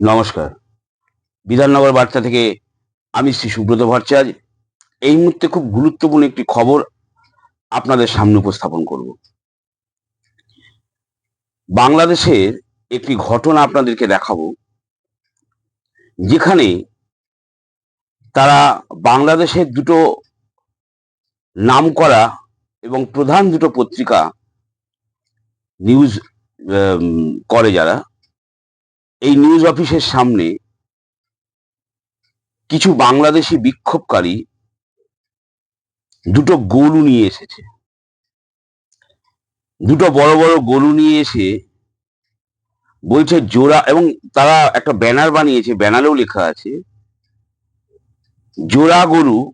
নমস্কার। বিধাননগর বার্তা থেকে আমি শ্রী সুব্রত ভট্টাচার্য। এই মুহূর্তে খুব গুরুত্বপূর্ণ একটি খবর আপনাদের সামনে উপস্থাপন করব। বাংলাদেশের একটি ঘটনা আপনাদেরকে দেখাবো, যেখানে তারা বাংলাদেশের দুটো নামকরা এবং প্রধান দুটো পত্রিকা নিউজ করে যারা। এই নিউজ অফিসের সামনে কিছু বাংলাদেশি বিক্ষোভকারী দুটো গরু নিয়ে এসেছে। দুটো বড় বড় গরু নিয়ে এসে বলছে জোড়া এবং তারা একটা ব্যানার বানিয়েছে, ব্যানারেও লেখা আছে, জোড়া গরু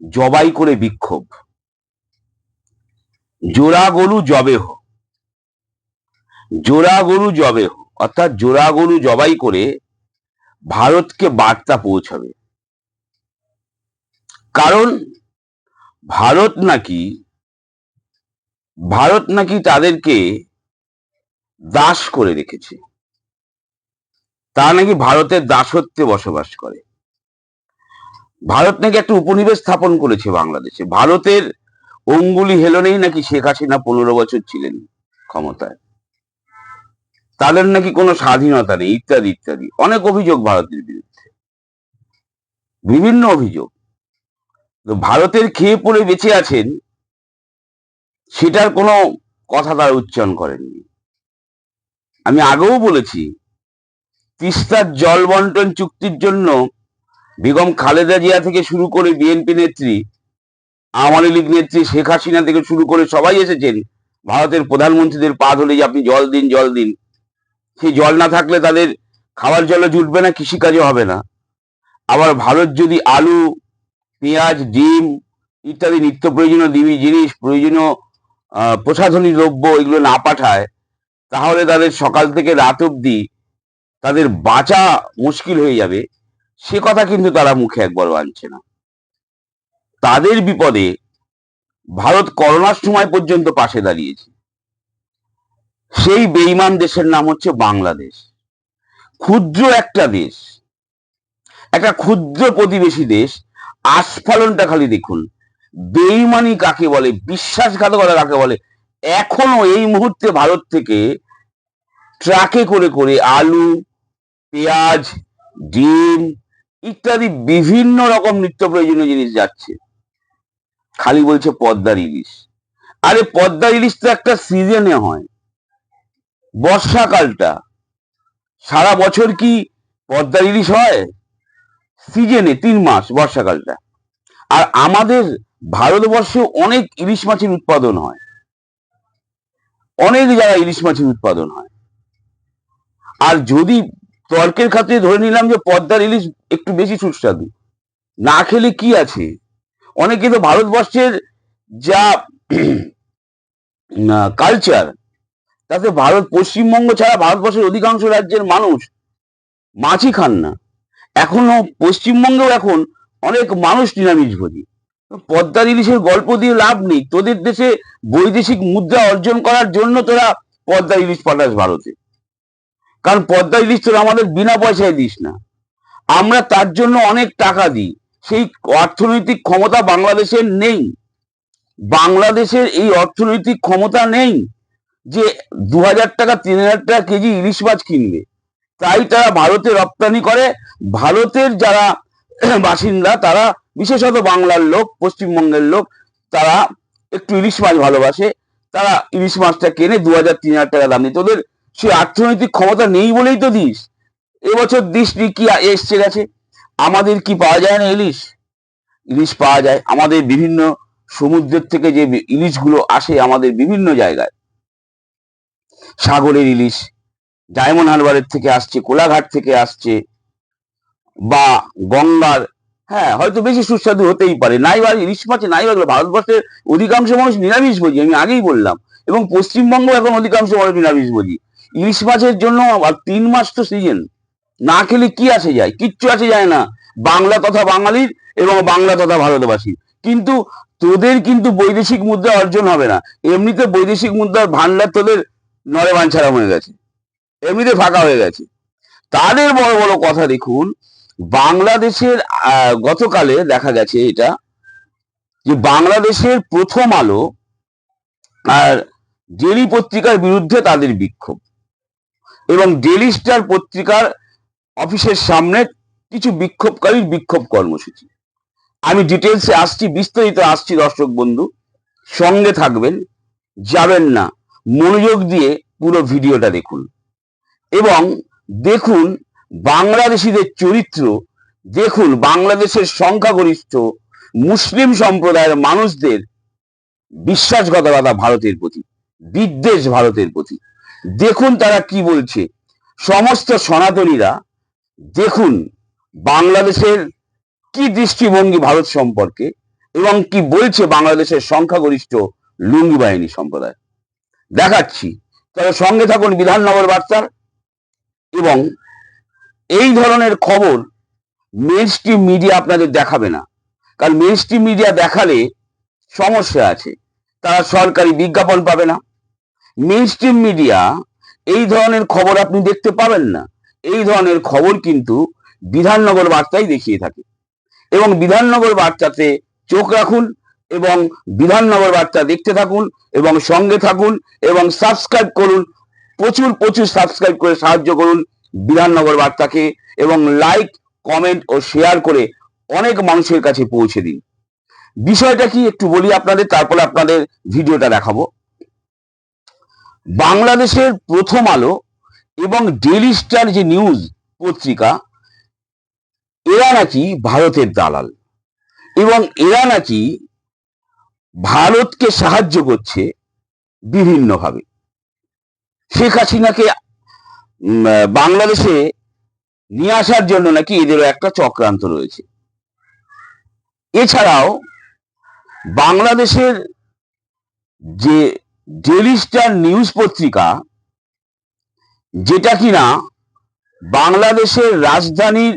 জবাই করে বিক্ষোভ। জোড়া গরু জবে হো জোড়া গরু জবে হো অর্থাৎ জোড়া গরু জবাই করে ভারতকে বার্তা পৌঁছাবে। কারণ ভারত নাকি ভারত নাকি তাদেরকে দাস করে রেখেছে। তারা নাকি ভারতের দাসত্বে বসবাস করে। ভারত নাকি একটা উপনিবেশ স্থাপন করেছে বাংলাদেশে। ভারতের অঙ্গুলি হেলনেই নাকি শেখ হাসিনা পনেরো বছর ছিলেন ক্ষমতায়। তাদের নাকি কোনো স্বাধীনতা নেই, ইত্যাদি ইত্যাদি। অনেক অভিযোগ ভারতের বিরুদ্ধে। বিভিন্ন অভিযোগ। ভারতের খেয়ে পড়ে বেঁচে আছেন, সেটার কোনো কথা তারা উচ্চারণ করেননি। আমি আগেও বলেছি, তিস্তার জল বন্টন চুক্তির জন্য বেগম খালেদা জিয়া থেকে শুরু করে বিএনপি নেত্রী, আওয়ামী লীগ নেত্রী শেখ হাসিনা থেকে শুরু করে সবাই এসেছেন। ভারতের প্রধানমন্ত্রীদের পা ধরে যে আপনি জল দিন জল দিন। সেই জল না থাকলে তাদের খাবার জলও জুটবে না কৃষিকাজও হবে না। আবার ভারত যদি আলু, পেঁয়াজ, ডিম ইত্যাদি নিত্য প্রয়োজনীয় দিবি জিনিস, প্রয়োজনীয় প্রসাধনী দ্রব্য এগুলো না পাঠায়, তাহলে তাদের সকাল থেকে রাত অবধি তাদের বাঁচা মুশকিল হয়ে যাবে। সে কথা কিন্তু তারা মুখে একবার আনছে না। তাদের বিপদে ভারত করোনার সময় পর্যন্ত পাশে দাঁড়িয়েছে। সেই বেইমান দেশের নাম হচ্ছে বাংলাদেশ। ক্ষুদ্র একটা দেশ, একটা ক্ষুদ্র প্রতিবেশী দেশ, আস্ফালনটা খালি দেখুন। বেইমানি কাকে বলে, বিশ্বাসঘাতকতা কাকে বলে? এখনও এই মুহূর্তে ভারত থেকে ট্রাকে করে করে আলু, পেঁয়াজ, ডিম ইত্যাদি বিভিন্ন রকম নিত্য প্রয়োজনীয় জিনিস যাচ্ছে। খালি বলছে পদ্মার ইলিশ। আরে পদ্মার ইলিশ তো একটা সিজনে হয়। বর্ষাকালটা। সারা বছর কি পদ্মার ইলিশ হয়? সিজনে তিন মাস বর্ষাকালটা। আর আমাদের ভারতবর্ষে অনেক ইলিশ মাছের উৎপাদন হয়। অনেক জায়গায় ইলিশ মাছের উৎপাদন হয়। আর যদি তর্কের খাতে ধরে নিলাম যে পদ্মার ইলিশ একটু বেশি সুস্বাদু, না খেলে কি আছে? অনেকে তো ভারতবর্ষের যা কালচার তাতে ভারত, পশ্চিমবঙ্গ ছাড়া ভারতবর্ষের অধিকাংশ রাজ্যের মানুষ মাছই খান না। এখনও পশ্চিমবঙ্গেও এখন অনেক মানুষ নিরামিষ ভোজী। পদ্মার ইলিশের গল্প দিয়ে লাভ নেই। তোদের দেশে বৈদেশিক মুদ্রা অর্জন করার জন্য তোরা পদ্মা ইলিশ পাঠাস ভারতে। কারণ পদ্মা ইলিশ তোরা আমাদের বিনা পয়সায় দিস না। আমরা তার জন্য অনেক টাকা দিই। সেই অর্থনৈতিক ক্ষমতা বাংলাদেশের নেই। বাংলাদেশের এই অর্থনৈতিক ক্ষমতা নেই। যে দু হাজার টাকা তিন হাজার টাকা কেজি ইলিশ মাছ কিনবে, তাই তারা ভারতে রপ্তানি করে। ভারতের যারা বাসিন্দা, তারা বিশেষত বাংলার লোক, পশ্চিমবঙ্গের লোক, তারা একটু ইলিশ মাছ ভালোবাসে। তারা ইলিশ মাছটা কেনে দু হাজার তিন হাজার টাকা দাম দিয়ে তোদের সে অর্থনৈতিক ক্ষমতা নেই বলেই তো দিস। এবছর দিস কি এসছে গেছে? আমাদের কি পাওয়া যায় না ইলিশ? ইলিশ পাওয়া যায়। আমাদের বিভিন্ন সমুদ্রের থেকে যে ইলিশগুলো আসে আমাদের বিভিন্ন জায়গায়। সাগরের ইলিশ, ডায়মন্ড হারবারের থেকে আসছে, কোলাঘাট থেকে আসছে, বা গঙ্গার হ্যাঁ হয়তো বেশি সুস্বাদু হতেই পারে। নাই নাইবার ইলিশ মাছে, নাইবার ভারতবর্ষের অধিকাংশ মানুষ নিরামিষ বোঝি আমি আগেই বললাম। এবং পশ্চিমবঙ্গ এখন অধিকাংশ মানুষ নিরামিষ বোঝি ইলিশ মাছের জন্য তিন মাস তো সিজন না খেলে কি আসে যায়? কিচ্ছু আসে যায় না। বাংলা তথা বাঙালির এবং বাংলা তথা ভারতবাসীর। কিন্তু তোদের কিন্তু বৈদেশিক মুদ্রা অর্জন হবে না। এমনিতে বৈদেশিক মুদ্রার ভান্ডার তোদের নরে বাঞ্ছারা হয়ে গেছে। এমনিতে ফাঁকা হয়ে গেছে। তাদের বড় বড় কথা দেখুন, বাংলাদেশের গতকালে দেখা গেছে এটা, যে বাংলাদেশের প্রথম আলো আর ডেলি পত্রিকার বিরুদ্ধে তাদের বিক্ষোভ এবং ডেলি স্টার পত্রিকার অফিসের সামনে কিছু বিক্ষোভকারীর বিক্ষোভ কর্মসূচি। আমি ডিটেলসে আসছি, বিস্তারিত আসছি দর্শক বন্ধু, সঙ্গে থাকবেন, যাবেন না। মনোযোগ দিয়ে পুরো ভিডিওটা দেখুন। এবং দেখুন বাংলাদেশিদের চরিত্র, দেখুন বাংলাদেশের সংখ্যাগরিষ্ঠ মুসলিম সম্প্রদায়ের মানুষদের বিশ্বাসঘাতকতা ভারতের প্রতি, বিদ্বেষ ভারতের প্রতি। দেখুন তারা কি বলছে। সমস্ত সনাতনীরা দেখুন বাংলাদেশের কি দৃষ্টিভঙ্গি ভারত সম্পর্কে এবং কি বলছে বাংলাদেশের সংখ্যাগরিষ্ঠ লুঙ্গি বাহিনী সম্প্রদায়। দেখাচ্ছি। তবে সঙ্গে থাকুন বিধাননগর বার্তার এবং এই ধরনের খবর মেন স্ট্রিম মিডিয়া আপনাদের দেখাবে না। কারণ মেন স্ট্রিম মিডিয়া দেখালে সমস্যা আছে। তারা সরকারি বিজ্ঞাপন পাবে না। মেন স্ট্রিম মিডিয়া এই ধরনের খবর আপনি দেখতে পাবেন না। এই ধরনের খবর কিন্তু বিধাননগর বার্তাই দেখিয়ে থাকে। এবং বিধাননগর বার্তাতে চোখ রাখুন এবং বিধাননগর বার্তা দেখতে থাকুন এবং সঙ্গে থাকুন এবং সাবস্ক্রাইব করুন। প্রচুর প্রচুর সাবস্ক্রাইব করে সাহায্য করুন বিধাননগর বার্তাকে এবং লাইক কমেন্ট ও শেয়ার করে অনেক মানুষের কাছে পৌঁছে দিন। বিষয়টা কি একটু বলি আপনাদের, তারপরে আপনাদের ভিডিওটা দেখাবো। বাংলাদেশের প্রথম আলো এবং ডেলি স্টার যে নিউজ পত্রিকা, এরা নাকি ভারতের দালাল। এবং এরা নাকি ভারতকে সাহায্য করছে বিভিন্নভাবে। শেখ হাসিনাকে বাংলাদেশে নিয়ে আসার জন্য নাকি এদেরও একটা চক্রান্ত রয়েছে। এছাড়াও বাংলাদেশের যে ডেলি স্টার নিউজ পত্রিকা, যেটা কিনা বাংলাদেশের রাজধানীর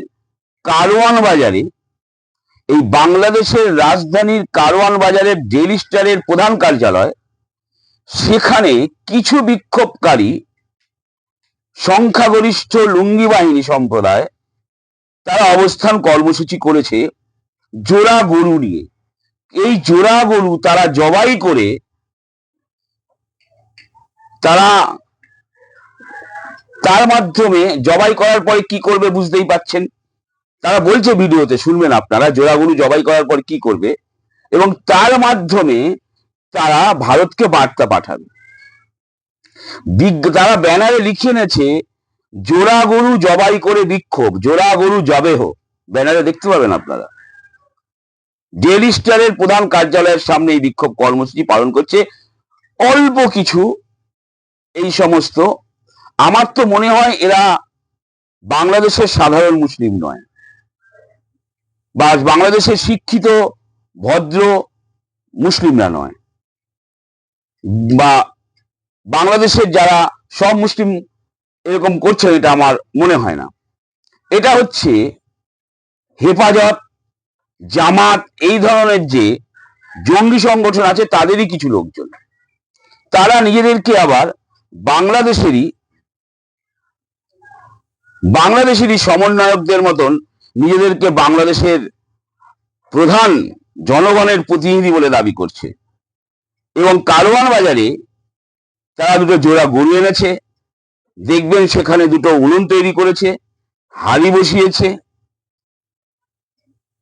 কারওয়ান বাজারে এই বাংলাদেশের রাজধানীর কারওয়ান বাজারের ডেলি স্টারের প্রধান কার্যালয়, সেখানে কিছু বিক্ষোভকারী, সংখ্যাগরিষ্ঠ লুঙ্গি বাহিনী সম্প্রদায়, তারা অবস্থান কর্মসূচি করেছে জোড়া গরু নিয়ে। এই জোড়া গরু তারা জবাই করে তারা তার মাধ্যমে জবাই করার পরে কি করবে বুঝতেই পাচ্ছেন তারা বলছে ভিডিওতে, শুনবেন আপনারা জোড়া গরু জবাই করার পর কি করবে? এবং তার মাধ্যমে তারা ভারতকে বার্তা পাঠাবে। তারা ব্যানারে লিখে এনেছে জোড়া গরু জবাই করে বিক্ষোভ জোড়া গরু জবে হোক। ব্যানারে দেখতে পাবেন আপনারা। ডেলি স্টারের প্রধান কার্যালয়ের সামনে এই বিক্ষোভ কর্মসূচি পালন করছে। অল্প কিছু, এই সমস্ত। আমার তো মনে হয় এরা বাংলাদেশের সাধারণ মুসলিম নয়। বা বাংলাদেশের শিক্ষিত, ভদ্র মুসলিমরা নয়। বা বাংলাদেশের যারা সব মুসলিম এরকম করছেন, এটা আমার মনে হয় না। এটা হচ্ছে হেফাজত, জামাত, এই ধরনের যে জঙ্গি সংগঠন আছে, তাদেরই কিছু লোকজন। তারা নিজেদেরকে আবার বাংলাদেশেরই বাংলাদেশেরই সমন্বয়কদের মতন নিজেদেরকে বাংলাদেশের প্রধান জনগণের প্রতিনিধি বলে দাবি করছে। এবং কারওয়ান বাজারে তারা দুটো জোড়া গরু এনেছে। দেখবেন সেখানে দুটো উনুন তৈরি করেছে, হাড়ি বসিয়েছে।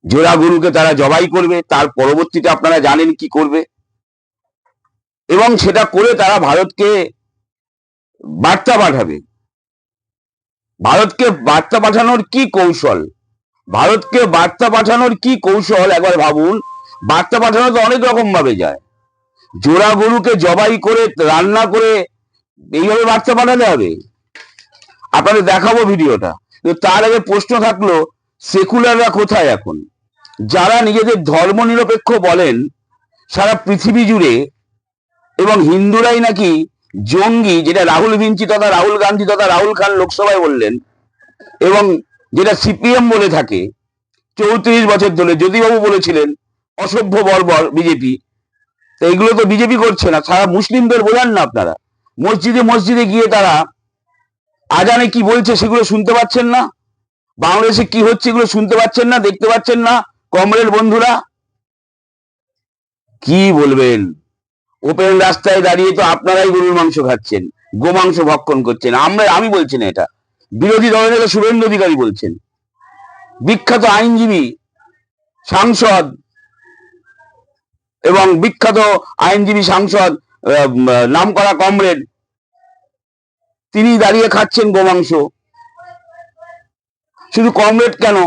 জোড়া গরুকে তারা জবাই করবে, তার পরবর্তীতে আপনারা জানেন কি করবে। এবং সেটা করে তারা ভারতকে বার্তা পাঠাবে। ভারতকে বার্তা পাঠানোর কি কৌশল? ভারতকে বার্তা পাঠানোর কি কৌশল? একবার ভাবুন। বার্তা পাঠানো তো অনেক রকম ভাবে যায়। জোড়া গরুকে জবাই করে, রান্না করে এইভাবে বার্তা পাঠাতে হবে। আপনাদের দেখাবো ভিডিওটা। তার আগে প্রশ্ন থাকল, সেকুলাররা কোথায় এখন? যারা নিজেদের ধর্ম নিরপেক্ষ বলেন, সারা পৃথিবী জুড়ে, এবং হিন্দুরাই নাকি জঙ্গি, যেটা রাহুল ভিঞ্চি তথা রাহুল গান্ধী তথা রাহুল খান লোকসভায় বললেন, এবং যেটা সিপিএম বলে থাকে, চৌত্রিশ বছর ধরে জ্যোতিবাবু বলেছিলেন, অসভ্য বর্বর বিজেপি। তো এগুলো তো বিজেপি করছে না, সারা মুসলিমদের বোঝান না আপনারা। মসজিদে মসজিদে গিয়ে তারা আজানে কি বলছে সেগুলো শুনতে পাচ্ছেন না, বাংলাদেশে কি হচ্ছে এগুলো শুনতে পাচ্ছেন না, দেখতে পাচ্ছেন না, কমরেড বন্ধুরা। কি বলবেন? ওপেন রাস্তায় দাঁড়িয়ে তো আপনারাই গরুর মাংস খাচ্ছেন, গোমাংস ভক্ষণ করছেন। আমরা, আমি বলছি না এটা। বিরোধী দলের নেতা শুভেন্দু অধিকারী বলছেন। বিখ্যাত আইনজীবী, সাংসদ এবং বিখ্যাত আইনজীবী সাংসদ নাম করা কমরেড, তিনি দাঁড়িয়ে খাচ্ছেন গোমাংস। শুধু কমরেড কেন,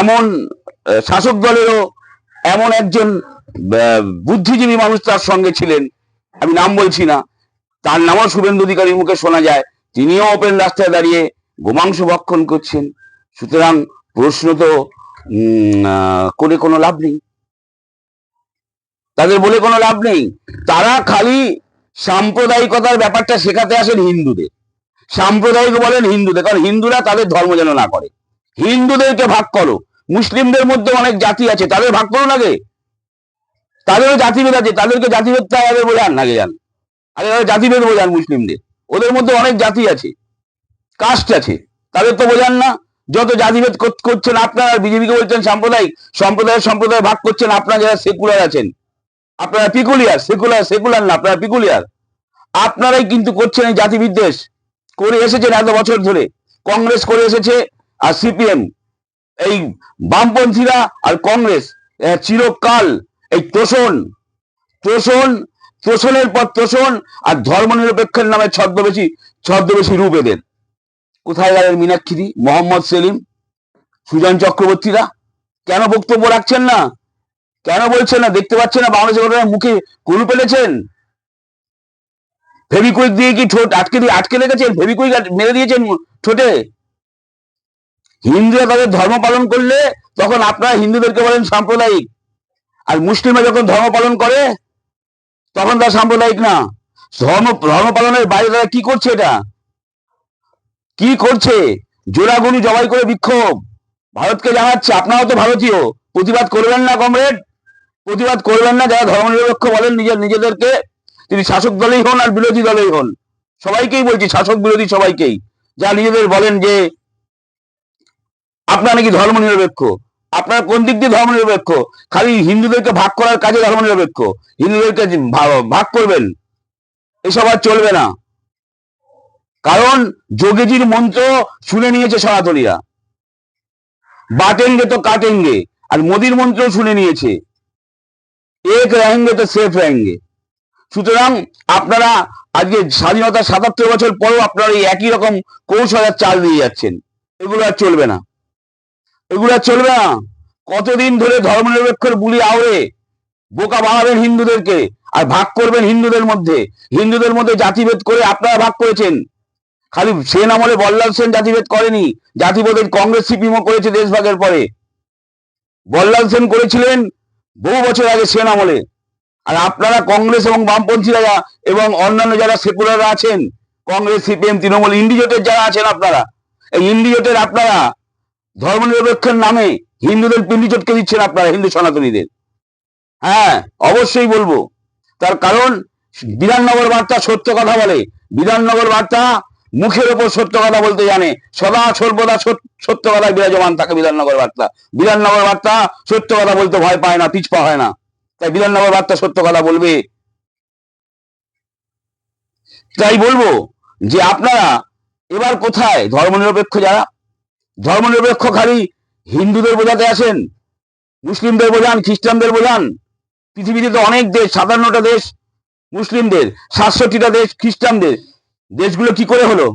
এমন শাসক দলেরও এমন একজন বুদ্ধিজীবী মানুষ তার সঙ্গে ছিলেন। আমি নাম বলছি না, তার নামও শুভেন্দু অধিকারীর মুখে শোনা যায়। তিনিও ওপেন রাস্তায় দাঁড়িয়ে গোমাংস ভক্ষণ করছেন। সুতরাং প্রশ্ন তো করে কোনো লাভ নেই। তাদের বলে কোনো লাভ নেই। তারা খালি সাম্প্রদায়িকতার ব্যাপারটা শেখাতে আসেন হিন্দুদের। সাম্প্রদায়িক বলেন হিন্দুদের, কারণ হিন্দুরা তাদের ধর্ম যেন না করে। হিন্দুদেরকে ভাগ করো। মুসলিমদের মধ্যে অনেক জাতি আছে, তাদের ভাগ করো আগে তাদেরও জাতিভেদ আছে, তাদেরকে জাতিভেদ জাতিভেদটা আগে বোঝান আগে যান। আগে জাতিভেদ বোঝান মুসলিমদের। ওদের মধ্যে অনেক জাতি আছে কাস্ট আছে। তাদের তো বোঝান না, যত জাতিভেদ কর- করছেন আপনারা বিজেপিকে বলছেন সাম্প্রদায়িক, সম্প্রদায়ের সম্প্রদায় ভাগ করছেন আপনারা যারা সেকুলার আছেন। আপনারা পিকুলিয়ার সেকুলার সেকুলার না, আপনারা পিকুলিয়ার আপনারাই কিন্তু করছেন এই জাতি বিদ্বেষ করে এসেছেন এত বছর ধরে। কংগ্রেস করে এসেছে, আর সিপিএম। এই বামপন্থীরা আর কংগ্রেস চিরকাল, এই তোষণ। তোষণ তোষণের পর তোষণ আর ধর্মনিরপেক্ষের নামে ছদ্মবেশী ছদ্মবেশী রূপ এদের। কোথায় গেলেন মীনাক্ষী মোহাম্মদ সেলিম, সুজন চক্রবর্তীরা? কেন বক্তব্য রাখছেন না? কেন বলছেন না? দেখতে পাচ্ছেন না বাংলাদেশের ঘটনার মুখে কুলু পেলেছেন? ফেবিকুইক দিয়ে কি ঠোঁট আটকে দিয়ে আটকে রেখেছেন? ফেবিকুইক মেরে দিয়েছেন ঠোঁটে? হিন্দুরা তাদের ধর্ম পালন করলে তখন আপনারা হিন্দুদেরকে বলেন সাম্প্রদায়িক। আর মুসলিমরা যখন ধর্ম পালন করে তখন তারা সাম্প্রদায়িক না। ধর্ম ধর্ম পালনের বাইরে তারা কি করছে এটা? কি করছে? জোড়াগুনি জবাই করে বিক্ষোভ। ভারতকে জানাচ্ছে, আপনারাও তো ভারতীয়। প্রতিবাদ করবেন না, কমরেড? প্রতিবাদ করবেন না, যারা ধর্মনিরপেক্ষ বলেন, নিজের, নিজেদেরকে। তিনি শাসক দলেই হন আর বিরোধী দলেই হন। সবাইকেই বলছি, শাসক বিরোধী সবাইকেই। যা নিজেদের বলেন যে, আপনারা নাকি ধর্মনিরপেক্ষ আপনার কোন দিক দিয়ে ধর্ম নিরপেক্ষ খালি হিন্দুদেরকে ভাগ করার কাজে ধর্ম নিরপেক্ষ হিন্দুদেরকে ভাগ করবেন। এসব আর চলবে না। কারণ যোগীজির মন্ত্র শুনে নিয়েছে সনাতনীরা। বাটেঙ্গে তো কাটেঙ্গে আর মোদির মন্ত্র শুনে নিয়েছে। এক রেহেঙ্গে তো সেফ রেহেঙ্গে। সুতরাং আপনারা আজকে স্বাধীনতার সাতাত্তর বছর পরেও আপনারা এই একই রকম কৌশল আর চাল দিয়ে যাচ্ছেন। এগুলো আর চলবে না। এগুলো চলবে না। কতদিন ধরে ধর্মনিরপেক্ষর বুলি আওড়ে বোকা বানাবেন হিন্দুদেরকে আর ভাগ করবেন হিন্দুদের মধ্যে। হিন্দুদের মধ্যে জাতিভেদ করে আপনারা ভাগ করেছেন। খালি সেন আমলে বল্লাল সেন জাতিভেদ করেনি। জাতিভেদের কংগ্রেস সিপিএমও করেছে দেশভাগের পরে। বল্লাল সেন করেছিলেন বহু বছর আগে সেন আমলে। আর আপনারা কংগ্রেস এবং বামপন্থীরা যা- এবং অন্যান্য যারা সেকুলাররা আছেন, কংগ্রেস, সিপিএম, তৃণমূল, ইন্ডিজোটের যারা আছেন আপনারা, এই ইন্ডিজোটের আপনারা ধর্মনিরপেক্ষের নামে হিন্দুদের পিন্ডি চটকে দিচ্ছেন আপনারা, হিন্দু সনাতনীদের। হ্যাঁ অবশ্যই বলব। তার কারণ, বিধাননগর বার্তা সত্য কথা বলে। বিধাননগর বার্তা মুখের ওপর সত্য কথা বলতে জানে। সদা সর্বদা সত্য কথা বিরাজমান থাকে বিধাননগর বার্তা। বিধাননগর বার্তা সত্য কথা বলতে ভয় পায় না, পিছপা হয় না। তাই বিধাননগর বার্তা সত্য কথা বলবে। তাই বলব যে আপনারা এবার কোথায় ধর্মনিরপেক্ষ যারা? ধর্মনিরপেক্ষ খালি হিন্দুদের বোঝাতে আসেন, মুসলিমদের বোঝান, খ্রিস্টানদের বোঝান। পৃথিবীতে তো অনেক দেশ, সাতান্নটা দেশ, মুসলিমদের, সাতষট্টিটা দেশ, খ্রিস্টানদের। দেশগুলো কি করে হলো?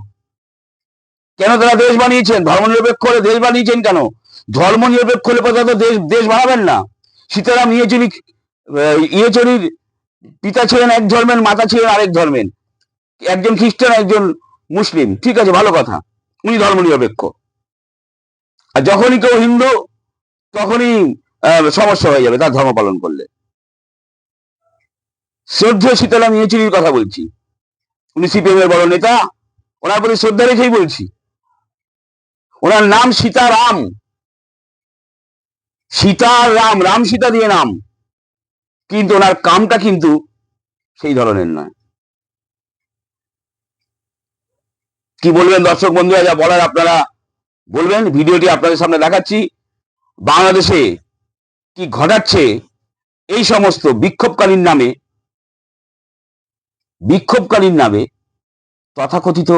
কেন তারা দেশ বানিয়েছেন? ধর্মনিরপেক্ষ হলে দেশ বানিয়েছেন কেন? ধর্মনিরপেক্ষ হলে পর্যন্ত দেশ দেশ বানাবেন না। সীতারাম ইয়েচুরি ইয়েচুরির পিতা ছিলেন এক ধর্মের, মাতা ছিলেন আরেক ধর্মের। একজন খ্রিস্টান, একজন মুসলিম। ঠিক আছে, ভালো কথা। উনি ধর্মনিরপেক্ষ। আর যখনই কেউ হিন্দু, তখনই সমস্যা হয়ে যাবে, তার ধর্ম পালন করলে। শ্রদ্ধেয় সীতারাম ইয়েচুরির কথা বলছি। উনি সিপিএম এর বড় নেতা, ওনার প্রতি শ্রদ্ধা রেখেই বলছি। ওনার নাম সীতারাম। সীতার রাম রাম সীতা দিয়ে নাম। কিন্তু ওনার কামটা কিন্তু সেই ধরনের নয়। কি বলবেন দর্শক বন্ধুরা, যা বলার আপনারা বলবেন, ভিডিওটি আপনাদের সামনে দেখাচ্ছি। বাংলাদেশে কি ঘটাচ্ছে এই সমস্ত বিক্ষোভকারীর নামে বিক্ষোভকারীর নামে তথাকথিত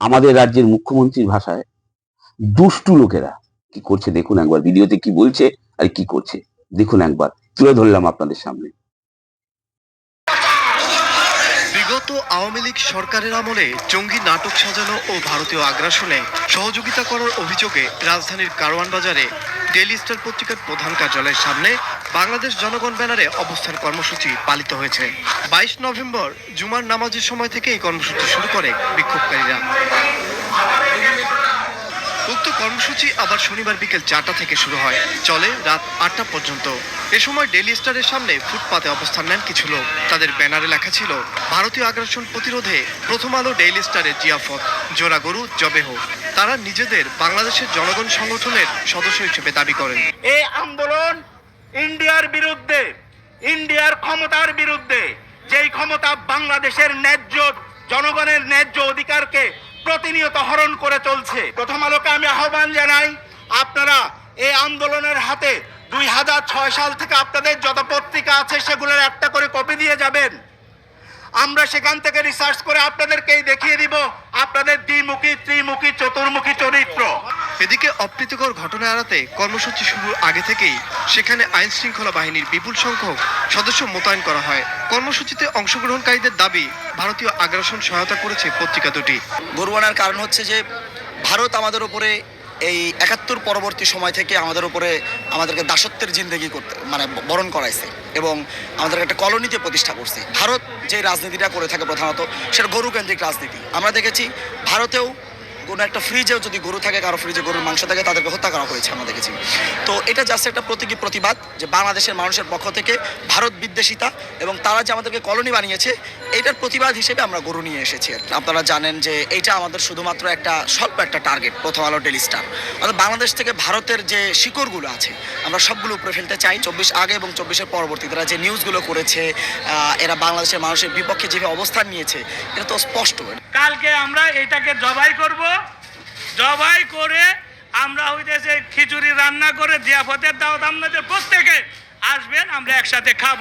আমাদের রাজ্যের মুখ্যমন্ত্রীর ভাষায় দুষ্টু লোকেরা কি করছে? দেখুন একবার, ভিডিওতে কি বলছে আর কি করছে? দেখুন একবার, তুলে ধরলাম আপনাদের সামনে। বিগত আওয়ামী লীগ সরকারের আমলে জঙ্গি নাটক সাজানো ও ভারতীয় আগ্রাসনে সহযোগিতা করার অভিযোগে রাজধানীর কারওয়ান বাজারে ডেইলি স্টার পত্রিকার প্রধান কার্যালয়ের সামনে বাংলাদেশ জনগণ ব্যানারে অবস্থান কর্মসূচি পালিত হয়েছে। বাইশ নভেম্বর জুমার নামাজের সময় থেকে এই কর্মসূচি শুরু করে বিক্ষোভকারীরা। উক্ত কর্মসূচি আবার শনিবার বিকেল চারটা থেকে শুরু হয়। চলে রাত আটটা পর্যন্ত। এ সময় ডেলি স্টারের সামনে ফুটপাতে অবস্থান নেন কিছু লোক। তাদের ব্যানারে লেখা ছিল, ভারতীয় আগ্রাসন প্রতিরোধে প্রথম আলো ডেইলি স্টারের জিয়াফত। জোড়া গরু জবেহ তারা নিজেদের বাংলাদেশের জনগণ সংগঠনের সদস্য হিসেবে দাবি করেন। এই আন্দোলন ইন্ডিয়ার বিরুদ্ধে, ইন্ডিয়ার ক্ষমতার বিরুদ্ধে, যেই ক্ষমতা বাংলাদেশের ন্যায্য জনগণের ন্যায্য অধিকারকে প্রতিনিয়ত হরণ করে চলছে। প্রথম আলোকে আমি আহ্বান জানাই, আপনারা এই আন্দোলনের হাতে দুই হাজার ছয় সাল থেকে আপনাদের যত পত্রিকা আছে সেগুলোর একটা করে কপি দিয়ে যাবেন। আমরা সেখান থেকে রিসার্চ করে আপনাদেরকেই দেখিয়ে দিব আপনাদের দ্বিমুখী ত্রিমুখী চতুর্মুখী চরিত্র। এদিকে অপ্রীতিকর ঘটনা এড়াতে কর্মসূচি শুরুর আগে থেকেই সেখানে আইন শৃঙ্খলা বাহিনীর বিপুল সংখ্যক সদস্য মোতায়েন করা হয়। কর্মসূচিতে অংশগ্রহণকারীদের দাবি ভারতীয় আগ্রাসন সহায়তা করেছে পত্রিকা দুটি। গরু আনার কারণ হচ্ছে যে ভারত আমাদের উপরে এই একাত্তর পরবর্তী সময় থেকে আমাদের উপরে আমাদেরকে দাসত্বের জিন্দেগি করতে মানে বরণ করাইছে এবং আমাদের একটা কলোনিতে প্রতিষ্ঠা করছে। ভারত যে রাজনীতিটা করে থাকে প্রধানত সেটা গরুকেন্দ্রিক রাজনীতি। আমরা দেখেছি ভারতেও কোনো একটা ফ্রিজেও যদি গরু থাকে, কারও ফ্রিজে গরুর মাংস থাকে, তাদেরকে হত্যা করা হয়েছে, আমরা দেখেছি। তো এটা জাস্ট একটা প্রতীকী প্রতিবাদ যে বাংলাদেশের মানুষের পক্ষ থেকে ভারত বিদ্বেষিতা এবং তারা যে আমাদেরকে কলোনি বানিয়েছে, এটার প্রতিবাদ হিসেবে আমরা গরু নিয়ে এসেছি। আর আপনারা জানেন যে এইটা আমাদের শুধুমাত্র একটা, স্বল্প একটা টার্গেট প্রথম আলো ডেলি স্টার অর্থাৎ বাংলাদেশ থেকে ভারতের যে শিকড়গুলো আছে, আমরা সবগুলো উপরে ফেলতে চাই, চব্বিশ আগে এবং চব্বিশের পরবর্তীতে এরা যে নিউজগুলো করেছে এরা বাংলাদেশের মানুষের বিপক্ষে যেভাবে অবস্থান নিয়েছে, এটা তো স্পষ্ট। কালকে আমরা এটাকে জবাই করব। জবাই করে আমরা হইতেছে খিচুড়ি রান্না করে জিয়াফতের দাওয়াত আপনাদের প্রত্যেকে আসবেন, আমরা একসাথে খাব।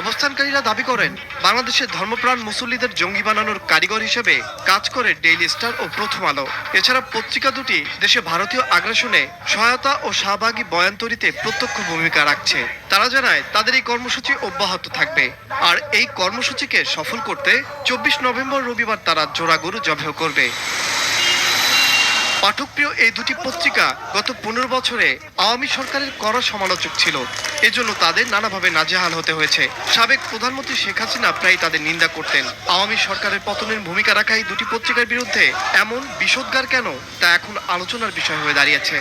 অবস্থানকারীরা দাবি করেন, বাংলাদেশের ধর্মপ্রাণ মুসল্লিদের জঙ্গি বানানোর কারিগর হিসেবে কাজ করে ডেইলি স্টার ও প্রথম আলো। এছাড়া পত্রিকা দুটি দেশে ভারতীয় আগ্রাসনে সহায়তা ও সহভাগী বয়ান তৈরিতে প্রত্যক্ষ ভূমিকা রাখছে। তারা জানায়, তাদের এই কর্মসূচি অব্যাহত থাকবে। আর এই কর্মসূচিকে সফল করতে চব্বিশ নভেম্বর রবিবার তারা জোড়া গরু জবেহ করবে। পাঠকপ্রিয় এই দুটি পত্রিকা গত পনেরো বছরে আওয়ামী সরকারের কড়া সমালোচক ছিল। এজন্য তাদের নানাভাবে নাজেহাল হতে হয়েছে। সাবেক প্রধানমন্ত্রী শেখ হাসিনা প্রায় তাদের নিন্দা করতেন। আওয়ামী সরকারের পতনের ভূমিকা রাখা এই দুটি পত্রিকার বিরুদ্ধে এমন বিষোদ্গার কেন? তা এখন আলোচনার বিষয় হয়ে দাঁড়িয়েছে।